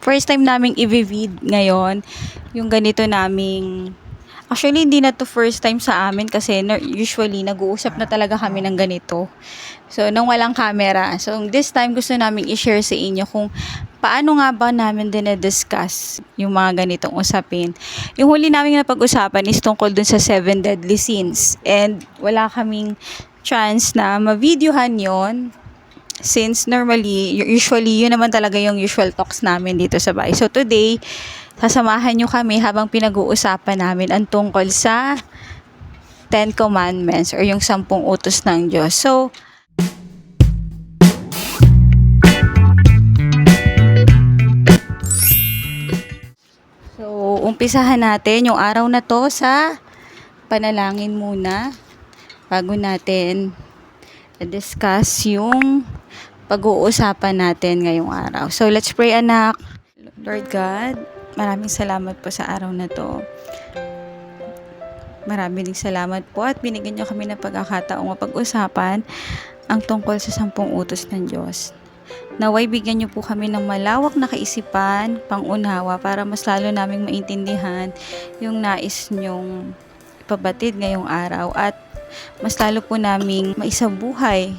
First time naming i-vid ngayon, yung ganito naming Actually, hindi na to first time sa amin kasi usually nag-uusap na talaga kami ng ganito. So, nang walang camera. So, this time gusto namin i-share sa inyo kung paano nga ba namin dinediscuss yung mga ganitong usapin. Yung huli namin na pag-usapan is tungkol dun sa seven deadly sins. And wala kaming chance na ma-videohan yon since normally, usually, yun naman talaga yung usual talks namin dito sa bahay. So today, sasamahan nyo kami habang pinag-uusapan namin ang tungkol sa Ten Commandments or yung sampung utos ng Diyos. So, So, umpisahan natin yung araw na to sa panalangin muna bago natin discuss yung pag-uusapan natin ngayong araw. So, let's pray anak. Lord God, maraming salamat po sa araw na to. Maraming salamat po at binigyan niyo kami ng pagkakataong mapag-usapan ang tungkol sa sampung utos ng Diyos. Naway bigyan niyo po kami ng malawak na kaisipan, pangunawa para mas lalo naming maintindihan yung nais niyong ipabatid ngayong araw at mas lalo po naming maisabuhay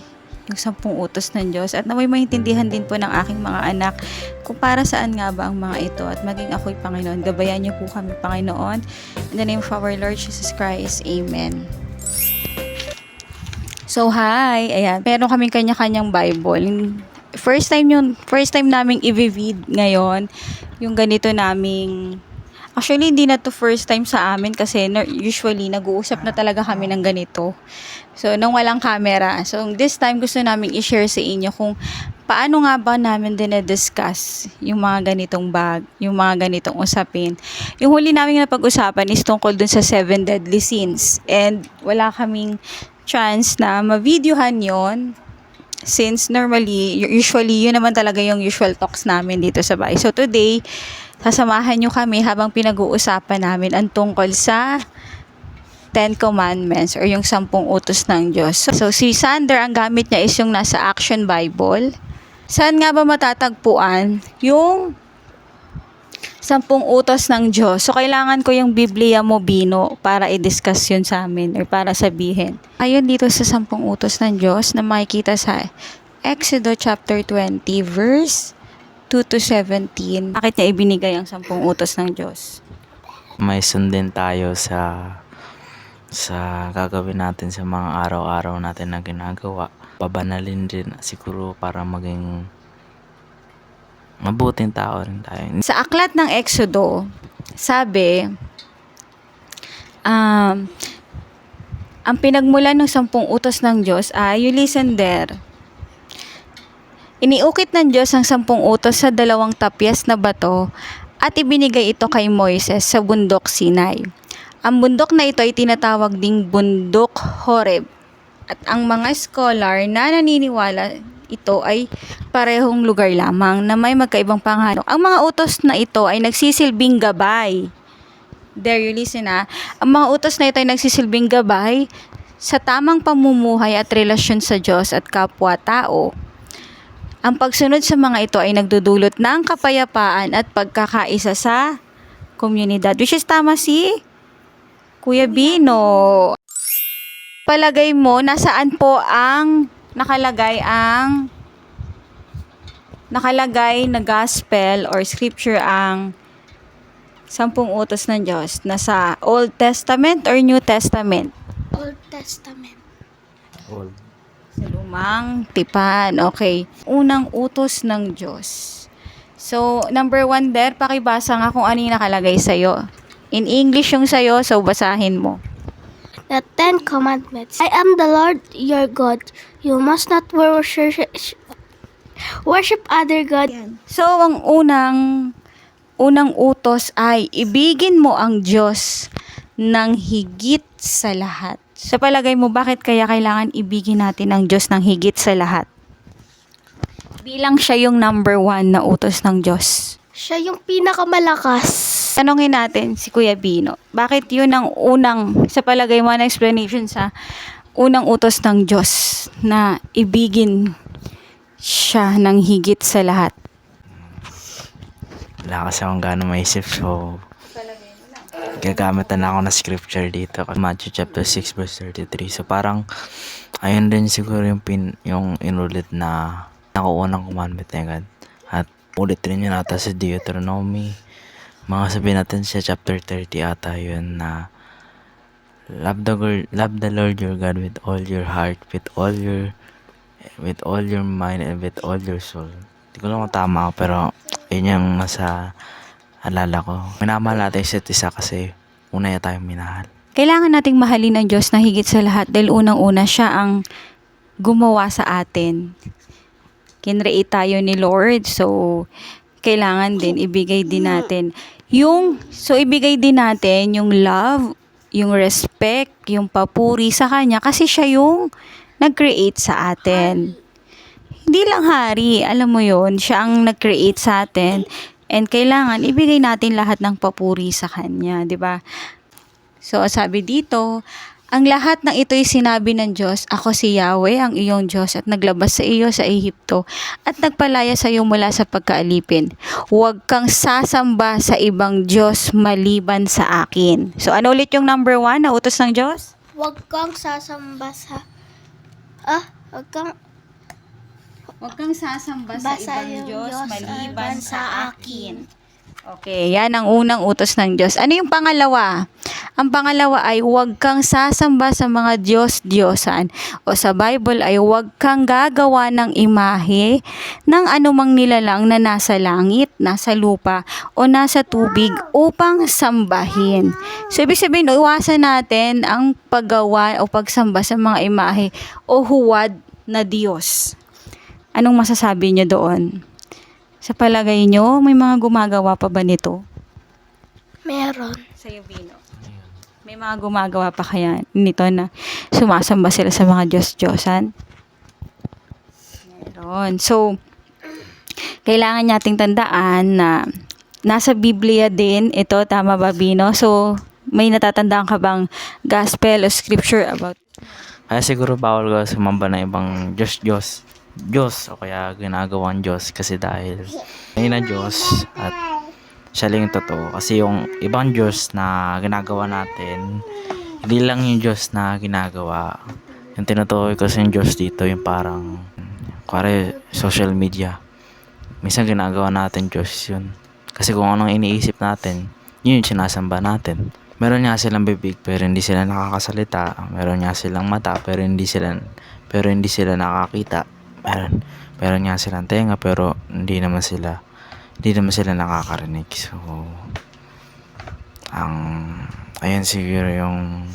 yung sampung utos ng Diyos at naway maintindihan din po ng aking mga anak kung para saan nga ba ang mga ito at maging ako'y Panginoon. Gabayan niyo po kami, Panginoon. In the name of our Lord Jesus Christ. Amen. So, hi! Ayan, meron kaming kanya-kanyang Bible. First time yun, first time naming i-vid ngayon, yung ganito naming Actually, hindi na to first time sa amin kasi usually nag-uusap na talaga kami ng ganito. So, nang walang camera. So, this time gusto namin i-share sa inyo kung paano nga ba namin dinediscuss yung mga ganitong bag, yung mga ganitong usapin. Yung huli namin na pag-usapan is tungkol dun sa seven deadly sins. And wala kaming chance na ma-videohan yon since normally, usually, yun naman talaga yung usual talks namin dito sa bahay. So today, sasamahan nyo kami habang pinag-uusapan namin ang tungkol sa Ten Commandments or yung sampung utos ng Diyos. So, so si Sander, ang gamit niya is yung nasa Action Bible. Saan nga ba matatagpuan yung sampung utos ng Diyos. So, kailangan ko yung Biblia mo, Bino, para i-discuss yun sa amin or para sabihin. Ayun dito sa sampung utos ng Diyos na makikita sa Exodo chapter 20, verse 2 to 17. Bakit niya ibinigay ang sampung utos ng Diyos? may sundin tayo sa sa gagawin natin sa mga araw-araw natin na ginagawa. Pabanalin din siguro para maging mabuting tao rin tayo. Sa aklat ng Exodo, sabi, um, ang pinagmulan ng sampung utos ng Diyos ay, you listen there, Iniukit ng Diyos ang sampung utos sa dalawang tapyas na bato at ibinigay ito kay Moises sa bundok Sinai. Ang bundok na ito ay tinatawag ding bundok Horeb. At ang mga scholar na naniniwala ito ay parehong lugar lamang na may magkaibang pangalan. Ang mga utos na ito ay nagsisilbing gabay. There you listen ha. Ang mga utos na ito ay nagsisilbing gabay sa tamang pamumuhay at relasyon sa Diyos at kapwa-tao. Ang pagsunod sa mga ito ay nagdudulot ng kapayapaan at pagkakaisa sa komunidad. Which is tama si Kuya Bino. Palagay mo, nasaan po ang nakalagay ang nakalagay na gospel or scripture ang sampung utos ng Diyos? Nasa Old Testament or New Testament? Old Testament. Old. Sa lumang tipan. Okay. Unang utos ng Diyos. So, number one there, pakibasa nga kung ano yung nakalagay sa'yo. In English yung sa'yo, so basahin mo. The Ten Commandments. I am the Lord your God. You must not worship worship other God. So, ang unang unang utos ay ibigin mo ang Diyos ng higit sa lahat. Sa palagay mo, bakit kaya kailangan ibigin natin ang Diyos ng higit sa lahat? Bilang siya yung number one na utos ng Diyos. Siya yung pinakamalakas. Tanungin natin si Kuya Bino, bakit yun ang unang, sa palagay mo na explanation sa unang utos ng Diyos na ibigin siya ng higit sa lahat? wala kasi akong gano'ng maisip. So, gagamit na ako na scripture dito. Matthew chapter 6 verse 33. So, parang, ayun din siguro yung, pin, yung inulit na nakuunang commandment ni God. At ulit rin yun ata sa Deuteronomy. Mga sabihin natin sa chapter 30 ata yun na love the, Lord, love the Lord your God with all your heart, with all your with all your mind and with all your soul. Hindi ko lang tama pero yun yung nasa alala ko. Minamahal natin isa't isa kasi una niya tayong minahal. Kailangan nating mahalin ang Diyos na higit sa lahat dahil unang-una siya ang gumawa sa atin. Kinreate tayo ni Lord, so kailangan din ibigay din natin yung so ibigay din natin yung love, yung respect, yung papuri sa kanya kasi siya yung nag-create sa atin. Hindi lang hari, alam mo yon siya ang nag-create sa atin and kailangan ibigay natin lahat ng papuri sa kanya, 'di ba? So, sabi dito, ang lahat ng ito'y sinabi ng Diyos, ako si Yahweh, ang iyong Diyos, at naglabas sa iyo sa Ehipto, at nagpalaya sa iyo mula sa pagkaalipin. Huwag kang sasamba sa ibang Diyos maliban sa akin. So, ano ulit yung number one na utos ng Diyos? Huwag kang sasamba sa... Ah, huwag kang... Huwag kang sasamba Basa yung Diyos maliban sa akin. Okay, yan ang unang utos ng Diyos. Ano yung pangalawa? Ang pangalawa ay huwag kang sasamba sa mga Diyos-Diyosan. O sa Bible ay huwag kang gagawa ng imahe ng anumang nilalang na nasa langit, nasa lupa, o nasa tubig upang sambahin. So, ibig sabihin, iwasan natin ang paggawa o pagsamba sa mga imahe o huwad na Diyos. Anong masasabi niyo doon? Sa palagay nyo, may mga gumagawa pa ba nito? Meron. Sa Vino. May mga gumagawa pa kaya nito na sumasamba sila sa mga Diyos-Diyosan? Meron. So, kailangan nating tandaan na nasa Biblia din ito, tama ba Bino? So, may natatandaan ka bang gospel o scripture about Kaya siguro bawal ka sumamba ng ibang Diyos, Diyos, o kaya ginagawang Diyos kasi dahil may na Diyos at siya lang yung totoo. Kasi yung ibang Diyos na ginagawa natin, hindi lang yung Diyos na ginagawa. Yung tinutukoy ko sa yung Diyos dito, yung parang, kuwari, social media. Minsan ginagawa natin Diyos yun. Kasi kung anong iniisip natin, yun yung sinasamba natin. Meron nga silang bibig pero hindi sila nakakasalita. Meron nga silang mata pero hindi sila pero hindi sila nakakita. Meron meron nga silang tenga pero hindi naman sila hindi naman sila nakakarinig. So ang ayun siguro yung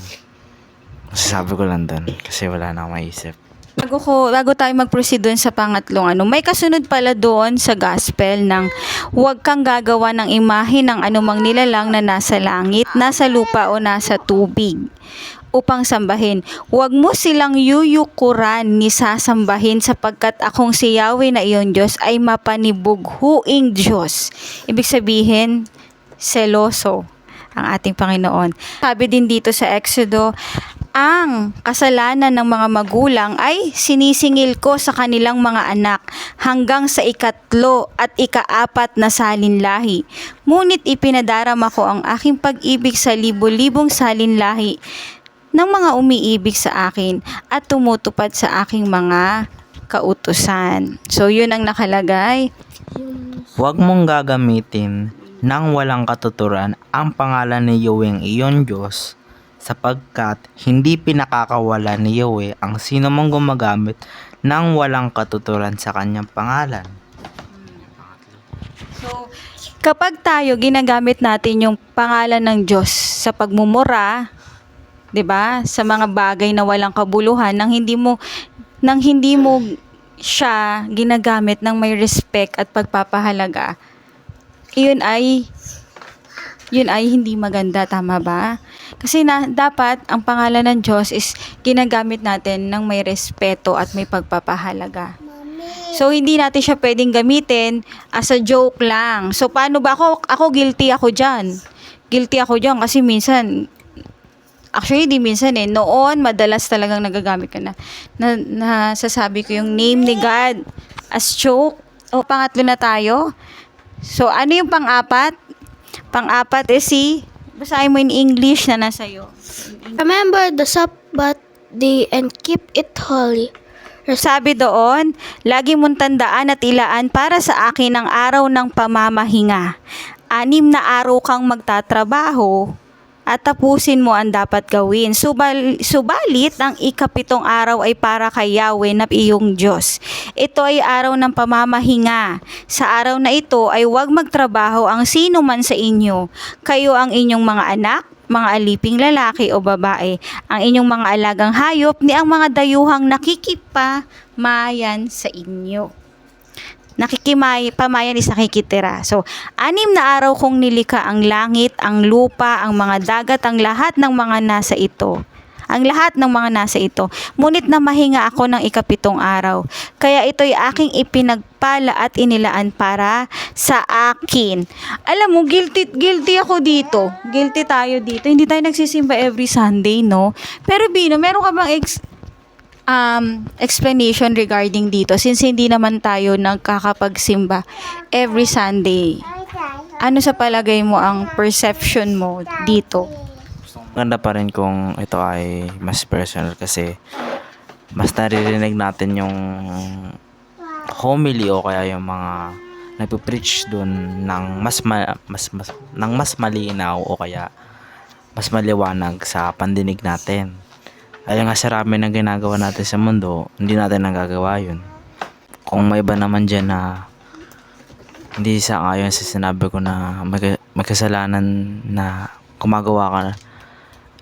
masasabi ko lang doon kasi wala na akong maisip. Bago ko bago tayo mag-proceed doon sa pangatlong ano, may kasunod pala doon sa gospel ng huwag kang gagawa ng imahe ng anumang nilalang na nasa langit, nasa lupa o nasa tubig upang sambahin. Huwag mo silang yuyukuran ni sasambahin sapagkat akong si Yahweh na iyon Diyos ay mapanibughuing Diyos. Ibig sabihin, seloso ang ating Panginoon. Sabi din dito sa Exodo, ang kasalanan ng mga magulang ay sinisingil ko sa kanilang mga anak hanggang sa ikatlo at ikaapat na salinlahi. Ngunit ipinadarama ko ang aking pag-ibig sa libo-libong salinlahi ng mga umiibig sa akin at tumutupad sa aking mga kautusan. So, yun ang nakalagay. Huwag mong gagamitin nang walang katuturan ang pangalan ni Yahweh iyon Diyos sapagkat hindi pinakakawala ni Yahweh ang sino mang gumagamit nang walang katuturan sa kanyang pangalan. So, kapag tayo ginagamit natin yung pangalan ng Diyos sa pagmumura, 'di ba? Sa mga bagay na walang kabuluhan nang hindi mo nang hindi mo siya ginagamit ng may respect at pagpapahalaga. Iyon ay yun ay hindi maganda, tama ba? Kasi na, dapat ang pangalan ng Diyos is ginagamit natin ng may respeto at may pagpapahalaga. So, hindi natin siya pwedeng gamitin as a joke lang. So, paano ba ako? Ako guilty ako dyan. Guilty ako dyan kasi minsan, actually, di minsan eh, noon, madalas talagang nagagamit ka na, na, nasasabi ko yung name ni God as joke. O, pangatlo na tayo. So, ano yung pang-apat? Pang-apat is si, basahin mo in English na nasa iyo. Remember the Sabbath day and keep it holy. Sabi doon, lagi mong tandaan at ilaan para sa akin ang araw ng pamamahinga. Anim na araw kang magtatrabaho at tapusin mo ang dapat gawin. Subal, subalit, ang ikapitong araw ay para kay Yahweh na iyong Diyos. Ito ay araw ng pamamahinga. Sa araw na ito ay huwag magtrabaho ang sino man sa inyo. Kayo ang inyong mga anak, mga aliping lalaki o babae, ang inyong mga alagang hayop, ni ang mga dayuhang nakikipamayan sa inyo. Nakikimay, pamayan is nakikitira. So, anim na araw kong nilika ang langit, ang lupa, ang mga dagat, ang lahat ng mga nasa ito. Ang lahat ng mga nasa ito. Ngunit na mahinga ako ng ikapitong araw. Kaya ito'y aking ipinagpala at inilaan para sa akin. Alam mo, guilty, guilty ako dito. Guilty tayo dito. Hindi tayo nagsisimba every Sunday, no? Pero Bino, meron ka bang ex- um, explanation regarding dito since hindi naman tayo nagkakapagsimba every Sunday. Ano sa palagay mo ang perception mo dito? Maganda pa rin kung ito ay mas personal kasi mas naririnig natin yung homily o kaya yung mga nagpe-preach doon ng mas ma- mas mas ng mas malinaw o kaya mas maliwanag sa pandinig natin. Ay nga sa rami ng ginagawa natin sa mundo, hindi natin nagagawa yun. Kung may iba naman dyan na hindi sa ayon sa sinabi ko na may, may kasalanan na gumagawa ka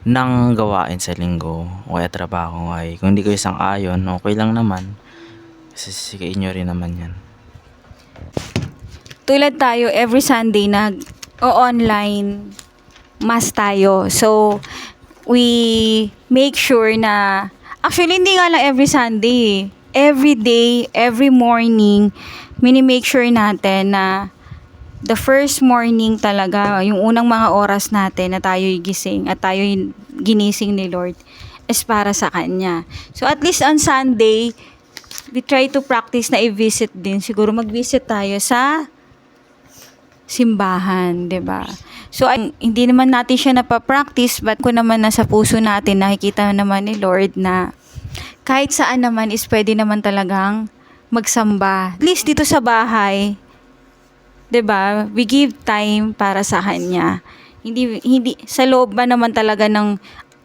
ng gawain sa linggo o kaya trabaho ay kung hindi ko isang ayon, okay lang naman. Kasi sikain nyo rin naman yan. Tulad tayo every Sunday nag o online mass tayo. So we make sure na actually hindi nga lang every Sunday. eh. Every day, every morning, mini-make sure natin na the first morning talaga, yung unang mga oras natin na tayo'y gising at tayo'y ginising ni Lord is para sa Kanya. So at least on Sunday, we try to practice na i-visit din. Siguro mag-visit tayo sa simbahan, 'di ba? So ang- hindi naman natin siya napapractice, but kung naman nasa puso natin, nakikita naman ni Lord na kahit saan naman is pwede naman talagang magsamba. At least dito sa bahay, 'di ba? We give time para sa kanya. Hindi hindi sa loob ba naman talaga ng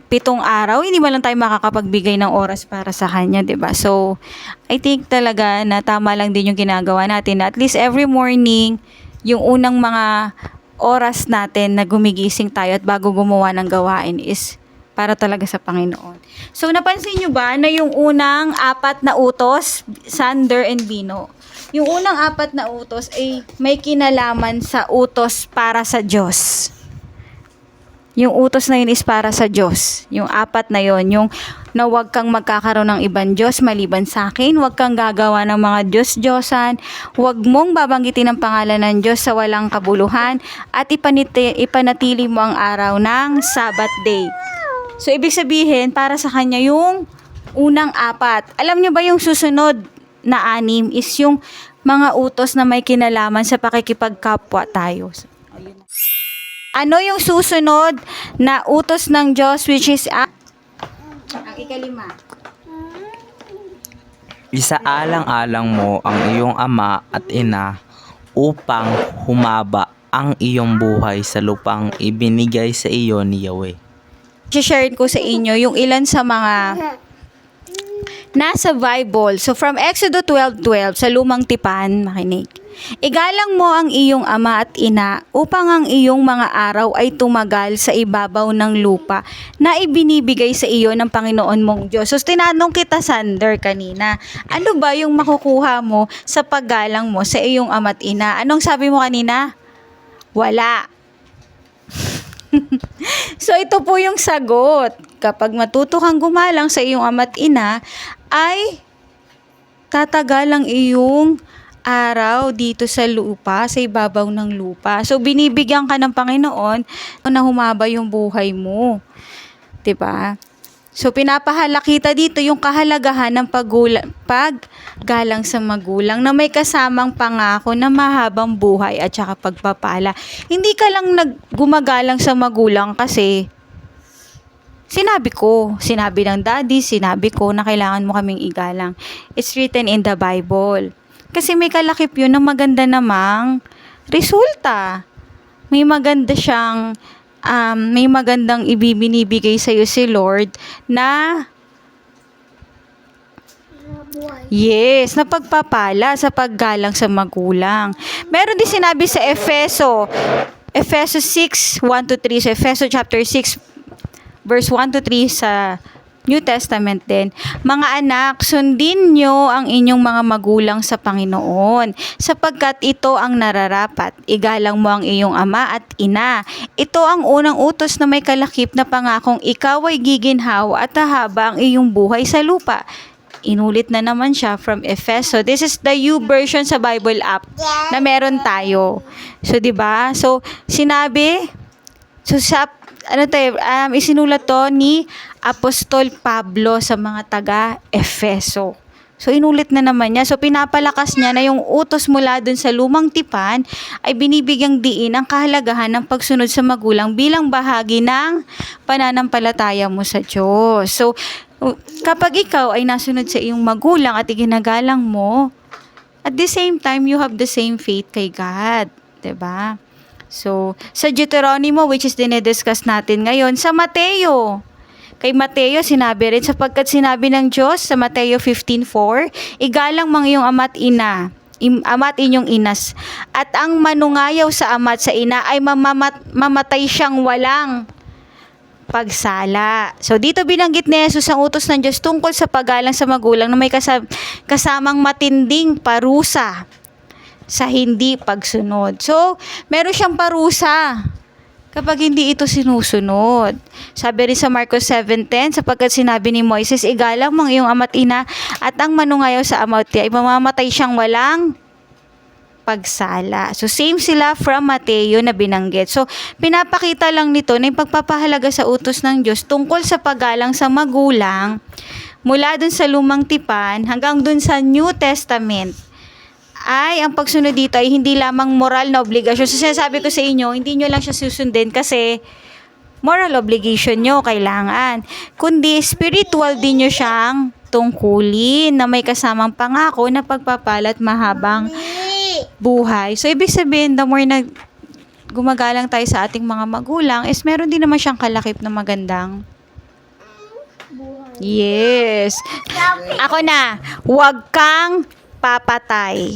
pitong araw, hindi man lang tayo makakapagbigay ng oras para sa kanya, 'di ba? So, I think talaga na tama lang din yung ginagawa natin. At least every morning, yung unang mga oras natin na gumigising tayo at bago gumawa ng gawain is para talaga sa Panginoon. So, napansin nyo ba na yung unang apat na utos, Sander and Bino, yung unang apat na utos ay may kinalaman sa utos para sa Diyos. Yung utos na yun is para sa Diyos. Yung apat na yun, yung na huwag kang magkakaroon ng ibang Diyos maliban sa akin, huwag kang gagawa ng mga Diyos-Diyosan, huwag mong babanggitin ang pangalan ng Diyos sa walang kabuluhan, at ipaniti, ipanatili mo ang araw ng Sabbath day. So, ibig sabihin, para sa kanya yung unang apat. Alam niyo ba yung susunod na anim is yung mga utos na may kinalaman sa pakikipagkapwa tayo. Ano yung susunod na utos ng Diyos which is ang, ikalima? Isaalang-alang mo ang iyong ama at ina upang humaba ang iyong buhay sa lupang ibinigay sa iyo ni Yahweh. share ko sa inyo yung ilan sa mga nasa Bible. So from Exodus 12:12 sa lumang tipan, makinig. Igalang mo ang iyong ama at ina upang ang iyong mga araw ay tumagal sa ibabaw ng lupa na ibinibigay sa iyo ng Panginoon mong Diyos. So tinanong kita Sander kanina, ano ba yung makukuha mo sa paggalang mo sa iyong ama at ina? Anong sabi mo kanina? Wala. So ito po yung sagot. Kapag matuto kang gumalang sa iyong ama't ina, ay tatagal ang iyong araw dito sa lupa, sa ibabaw ng lupa. So binibigyan ka ng Panginoon na humaba yung buhay mo. 'Di ba? So, pinapahalakita dito yung kahalagahan ng pagula, paggalang sa magulang na may kasamang pangako na mahabang buhay at saka pagpapala. Hindi ka lang naggumagalang sa magulang kasi sinabi ko, sinabi ng daddy, sinabi ko na kailangan mo kaming igalang. It's written in the Bible. Kasi may kalakip yun na maganda namang resulta. May maganda siyang um, may magandang ibibinibigay sa iyo si Lord na Yes, na pagpapala sa paggalang sa magulang. Meron din sinabi sa Efeso, Efeso 6, 1 to 3, sa Efeso chapter 6, verse 1 to 3 sa New Testament din. Mga anak, sundin nyo ang inyong mga magulang sa Panginoon, sapagkat ito ang nararapat. Igalang mo ang iyong ama at ina. Ito ang unang utos na may kalakip na pangakong ikaw ay giginhaw at hahaba ang iyong buhay sa lupa. Inulit na naman siya from Efeso. This is the U version sa Bible app na meron tayo. So, 'di ba? So, sinabi So sa ano tayo, um, isinulat to ni Apostol Pablo sa mga taga Efeso. So inulit na naman niya. So pinapalakas niya na yung utos mula dun sa lumang tipan ay binibigyang diin ang kahalagahan ng pagsunod sa magulang bilang bahagi ng pananampalataya mo sa Diyos. So kapag ikaw ay nasunod sa iyong magulang at iginagalang mo, at the same time you have the same faith kay God. ba? So, sa Deuteronomy, which is dinediscuss natin ngayon, sa Mateo. Kay Mateo, sinabi rin, sapagkat sinabi ng Diyos sa Mateo 15.4, Igalang mga iyong ama't ina, im, ama't inyong inas, at ang manungayaw sa ama't sa ina ay mamamat, mamatay siyang walang pagsala. So, dito binanggit ni Jesus ang utos ng Diyos tungkol sa paggalang sa magulang na may kasam, kasamang matinding parusa sa hindi pagsunod. So, meron siyang parusa kapag hindi ito sinusunod. Sabi rin sa Marcos 7.10, sapagkat sinabi ni Moises, igalang mga iyong ama't ina at ang manungayaw sa ama't ay mamamatay siyang walang pagsala. So, same sila from Mateo na binanggit. So, pinapakita lang nito na yung pagpapahalaga sa utos ng Diyos tungkol sa paggalang sa magulang mula dun sa lumang tipan hanggang dun sa New Testament ay ang pagsunod dito ay hindi lamang moral na obligasyon. So sinasabi ko sa inyo, hindi nyo lang siya susundin kasi moral obligation nyo kailangan. Kundi spiritual din nyo siyang tungkulin na may kasamang pangako na pagpapalat mahabang buhay. So ibig sabihin, the more na gumagalang tayo sa ating mga magulang, is meron din naman siyang kalakip na magandang Yes. Ako na, huwag kang papatay.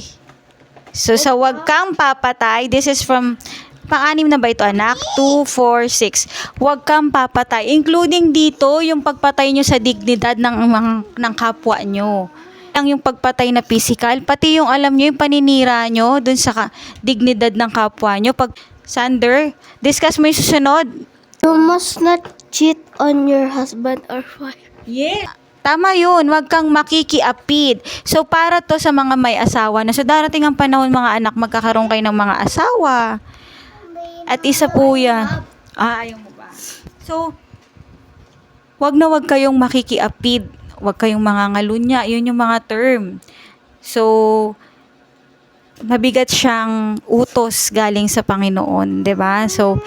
So, sa huwag kang papatay, this is from, pang-anim na ba ito anak? 2, 4, 6. Huwag kang papatay. Including dito, yung pagpatay nyo sa dignidad ng, mga, ng kapwa nyo. Ang yung pagpatay na physical, pati yung alam nyo, yung paninira nyo dun sa ka- dignidad ng kapwa nyo. Pag, Sander, discuss mo yung susunod. You must not cheat on your husband or wife. Yeah. Tama yun, wag kang makikiapid. So, para to sa mga may asawa na sa darating ang panahon mga anak, magkakaroon kayo ng mga asawa. At isa po yan. Ah, ayaw mo ba? So, wag na wag kayong makikiapid. Wag kayong mga ngalunya. Yun yung mga term. So, mabigat siyang utos galing sa Panginoon, 'di ba? So,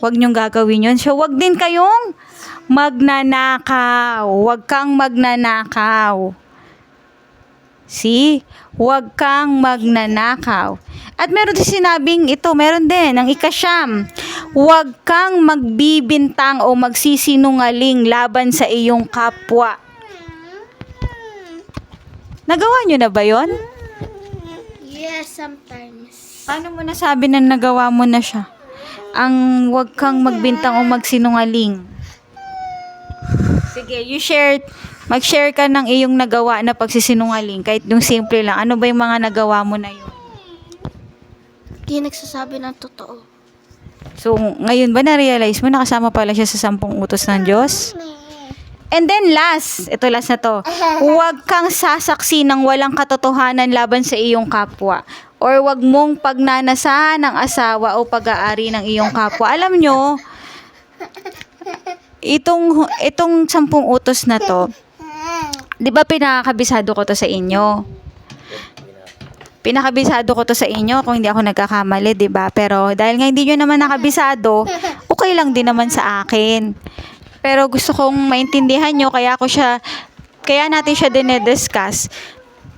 wag niyong gagawin yun. So, wag din kayong magnanakaw. Huwag kang magnanakaw. See? Huwag kang magnanakaw. At meron din sinabing ito, meron din, ang ikasyam. Huwag kang magbibintang o magsisinungaling laban sa iyong kapwa. Nagawa nyo na ba yon? Yes, sometimes. Paano mo nasabi na nagawa mo na siya? Ang huwag kang magbintang o magsinungaling. Sige, you share, mag-share ka ng iyong nagawa na pagsisinungaling. Kahit yung simple lang. Ano ba yung mga nagawa mo na yun? Di nagsasabi ng totoo. So, ngayon ba na-realize mo nakasama pala siya sa sampung utos ng Diyos? And then last, ito last na to. Huwag kang sasaksi ng walang katotohanan laban sa iyong kapwa. Or huwag mong pagnanasahan ng asawa o pag-aari ng iyong kapwa. Alam nyo, itong, itong sampung utos na to, di ba pinakabisado ko to sa inyo? Pinakabisado ko to sa inyo kung hindi ako nagkakamali, di ba? Pero dahil nga hindi nyo naman nakabisado, okay lang din naman sa akin. Pero gusto kong maintindihan nyo, kaya ako siya, kaya natin siya dinediscuss.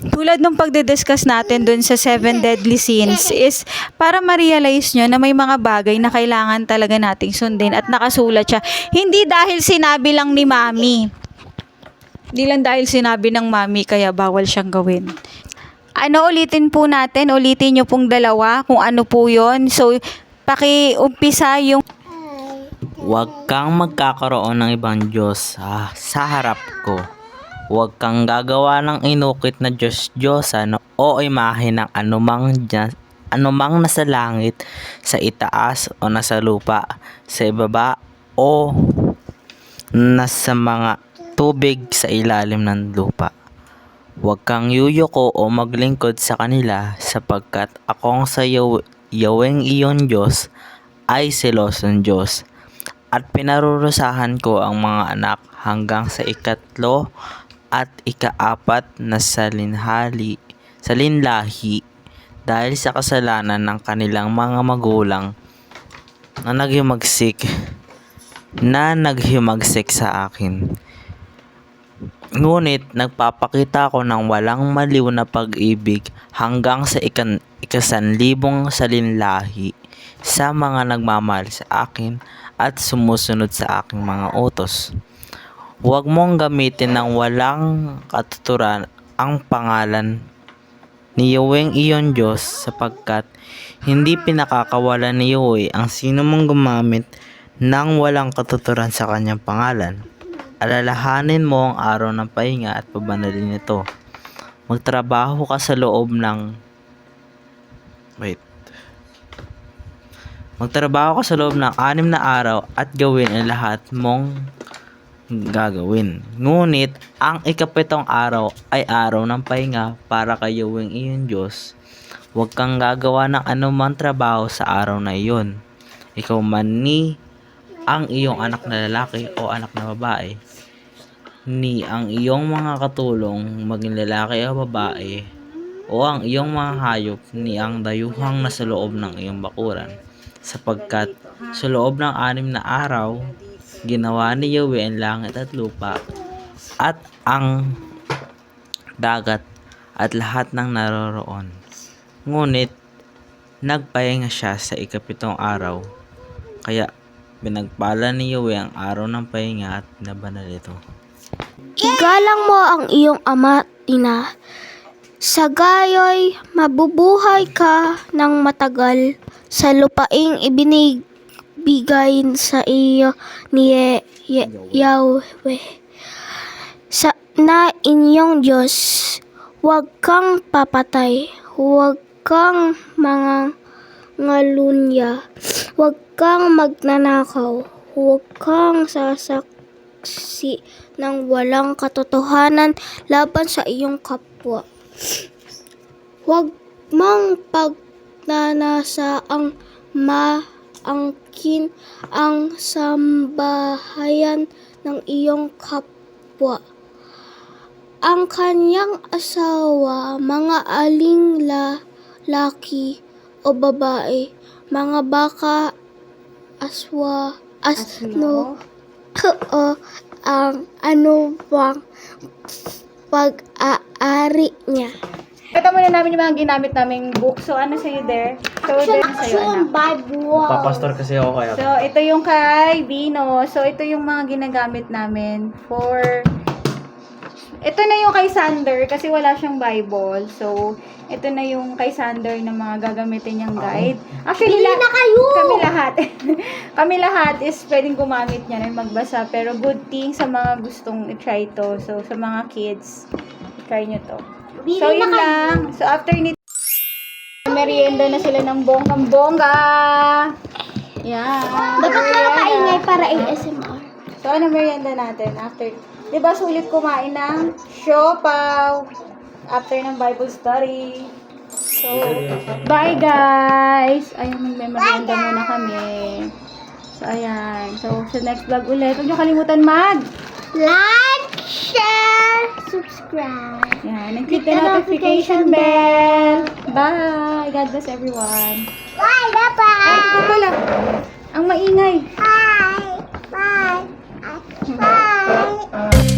Tulad nung pagdidiscuss natin dun sa seven deadly sins is para ma-realize nyo na may mga bagay na kailangan talaga nating sundin at nakasulat siya. Hindi dahil sinabi lang ni mami. Hindi lang dahil sinabi ng mami kaya bawal siyang gawin. Ano ulitin po natin? Ulitin nyo pong dalawa kung ano po yon So, paki-umpisa yung Huwag kang magkakaroon ng ibang Diyos sa, sa harap ko. Huwag kang gagawa ng inukit na Diyos-Diyosan o imahe ng anumang, anumang nasa langit, sa itaas o nasa lupa, sa ibaba o nasa mga tubig sa ilalim ng lupa. Huwag kang yuyuko o maglingkod sa kanila sapagkat akong sa yaw- yaweng iyon Diyos ay selosong Diyos at pinarurusahan ko ang mga anak hanggang sa ikatlo at ikaapat na salinhali, salinlahi dahil sa kasalanan ng kanilang mga magulang na naghimagsik na naghimagsik sa akin. Ngunit nagpapakita ko ng walang maliw na pag-ibig hanggang sa ikan, ikasanlibong salinlahi sa mga nagmamahal sa akin at sumusunod sa aking mga utos. Huwag mong gamitin ng walang katuturan ang pangalan ni Yahweh iyon Diyos sapagkat hindi pinakakawalan ni Yahweh ang sino mong gumamit ng walang katuturan sa kanyang pangalan. Alalahanin mo ang araw ng pahinga at pabanalin ito. Magtrabaho ka sa loob ng... Wait. Magtrabaho ka sa loob ng anim na araw at gawin ang lahat mong gagawin. Ngunit, ang ikapitong araw ay araw ng pahinga para kay Yahweh iyong Diyos. Huwag kang gagawa ng anumang trabaho sa araw na iyon. Ikaw man ni ang iyong anak na lalaki o anak na babae, ni ang iyong mga katulong maging lalaki o babae, o ang iyong mga hayop ni ang dayuhang nasa loob ng iyong bakuran. Sapagkat sa loob ng anim na araw, ginawa ni Yahweh ang langit at lupa, at ang dagat at lahat ng naroroon. Ngunit, nagpahinga siya sa ikapitong araw, kaya pinagpala ni Yahweh ang araw ng pahinga at nabanal ito. Igalang mo ang iyong ama ina. Sa gayoy, mabubuhay ka ng matagal sa lupaing ibinibigay sa iyo ni Ye- Ye- Yahweh. Sa na inyong Diyos, huwag kang papatay, huwag kang mga ngalunya, huwag kang magnanakaw, huwag kang sasaksi ng walang katotohanan laban sa iyong kapwa. Huwag mang pagnanasa ang maangkin ang sambahayan ng iyong kapwa. Ang kanyang asawa, mga aling la, laki o babae, mga baka, aswa, asno, o ang ano bang pag-aari niya. Ito muna namin yung mga ginamit naming book. So, ano sa'yo there? So, there sa'yo, anak. Bible. Papastor kasi ako kaya. So, ito yung kay Bino. So, ito yung mga ginagamit namin for... Ito na yung kay Sander kasi wala siyang Bible. So, ito na yung kay Sander na mga gagamitin niyang guide. Actually, Pili la- na kayo! kami lahat. kami lahat is pwedeng gumamit niya na magbasa. Pero good thing sa mga gustong i-try to. So, sa mga kids, try nyo to. So, yun lang. So, after nito, merienda na sila ng bonggang-bongga. Yan. Dapat mga paingay para ASMR. So, ano merienda natin? After, di ba sulit kumain ng siopaw? After ng Bible study. So, bye guys! Ayun, magme-merienda muna kami. So, ayan. So, sa next vlog ulit, huwag niyo kalimutan mag Like, share, subscribe. Yan, and click the notification bell. Bye! God bless everyone. Bye! Bye-bye! Ay, ito pala. Ang maingay. Bye! Bye! Bye! Bye!